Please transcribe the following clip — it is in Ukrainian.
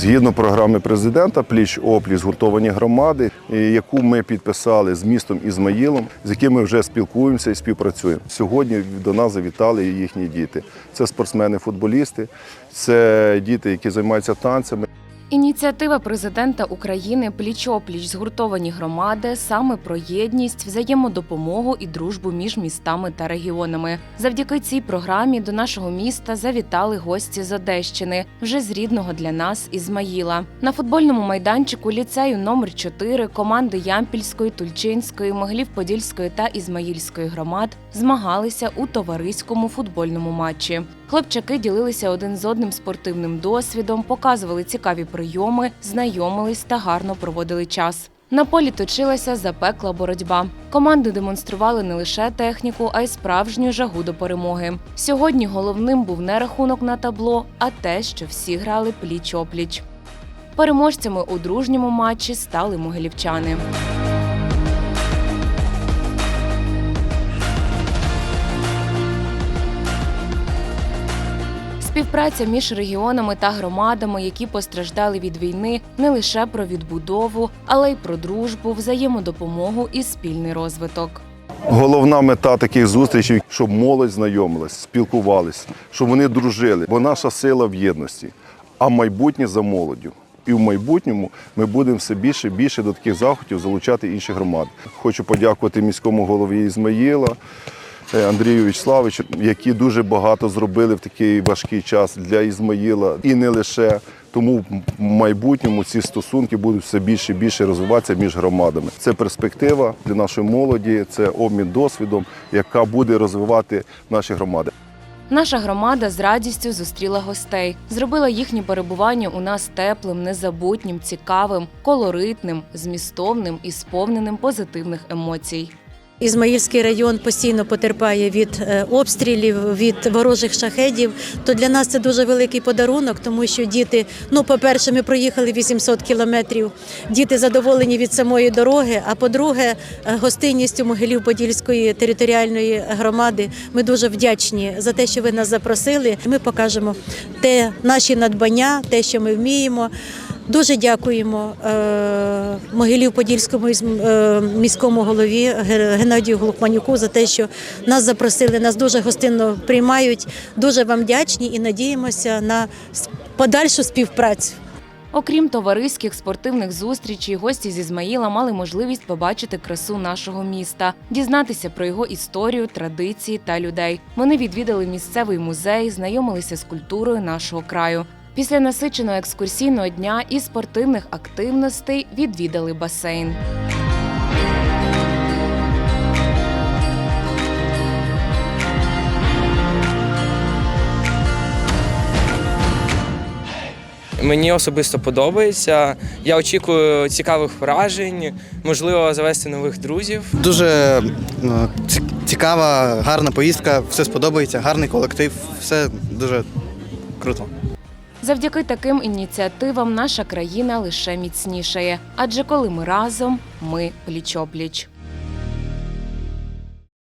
Згідно програми президента пліч опліч згуртовані громади, яку ми підписали з містом Ізмаїлом, з яким ми вже спілкуємося і співпрацюємо. Сьогодні до нас завітали їхні діти. Це спортсмени-футболісти, це діти, які займаються танцями. Ініціатива президента України пліч-опліч згуртовані громади саме про єдність, взаємодопомогу і дружбу між містами та регіонами. Завдяки цій програмі до нашого міста завітали гості з Одещини, вже з рідного для нас Ізмаїла. На футбольному майданчику ліцею номер 4 команди Ямпільської, Тульчинської, Могилів-Подільської та Ізмаїльської громад змагалися у товариському футбольному матчі. Хлопчаки ділилися один з одним спортивним досвідом, показували цікаві прийоми, знайомились та гарно проводили час. На полі точилася запекла боротьба. Команди демонстрували не лише техніку, а й справжню жагу до перемоги. Сьогодні головним був не рахунок на табло, а те, що всі грали пліч-опліч. Переможцями у дружньому матчі стали могилівчани. Співпраця між регіонами та громадами, які постраждали від війни, не лише про відбудову, але й про дружбу, взаємодопомогу і спільний розвиток. Головна мета таких зустрічей, щоб молодь знайомилась, спілкувалась, щоб вони дружили, бо наша сила в єдності, а майбутнє за молоддю. І в майбутньому ми будемо все більше і більше до таких заходів залучати інші громади. Хочу подякувати міському голові Ізмаїла. Андрію Вячеславовичу, які дуже багато зробили в такий важкий час для Ізмаїла і не лише. Тому в майбутньому ці стосунки будуть все більше і більше розвиватися між громадами. Це перспектива для нашої молоді, це обмін досвідом, яка буде розвивати наші громади. Наша громада з радістю зустріла гостей, зробила їхнє перебування у нас теплим, незабутнім, цікавим, колоритним, змістовним і сповненим позитивних емоцій. Ізмаїльський район постійно потерпає від е, обстрілів, від ворожих шахедів. То для нас це дуже великий подарунок, тому що діти, ну, по-перше, ми проїхали 800 кілометрів. Діти задоволені від самої дороги. А по-друге, е, гостинністю Могилів-Подільської територіальної громади. Ми дуже вдячні за те, що ви нас запросили. Ми покажемо те наші надбання, те, що ми вміємо. Дуже дякуємо е, Могилів-Подільському із- е, міському голові Геннадію Глухманюку за те, що нас запросили, нас дуже гостинно приймають. Дуже вам вдячні і надіємося на подальшу співпрацю. Окрім товариських спортивних зустрічей, гості з Ізмаїла мали можливість побачити красу нашого міста, дізнатися про його історію, традиції та людей. Вони відвідали місцевий музей, знайомилися з культурою нашого краю. Після насиченого екскурсійного дня і спортивних активностей відвідали басейн. Мені особисто подобається. Я очікую цікавих вражень, можливо, завести нових друзів. Дуже е, цікава, гарна поїздка, все сподобається, гарний колектив, все дуже круто. Завдяки таким ініціативам наша країна лише міцнішає. Адже коли ми разом, ми пліч-опліч.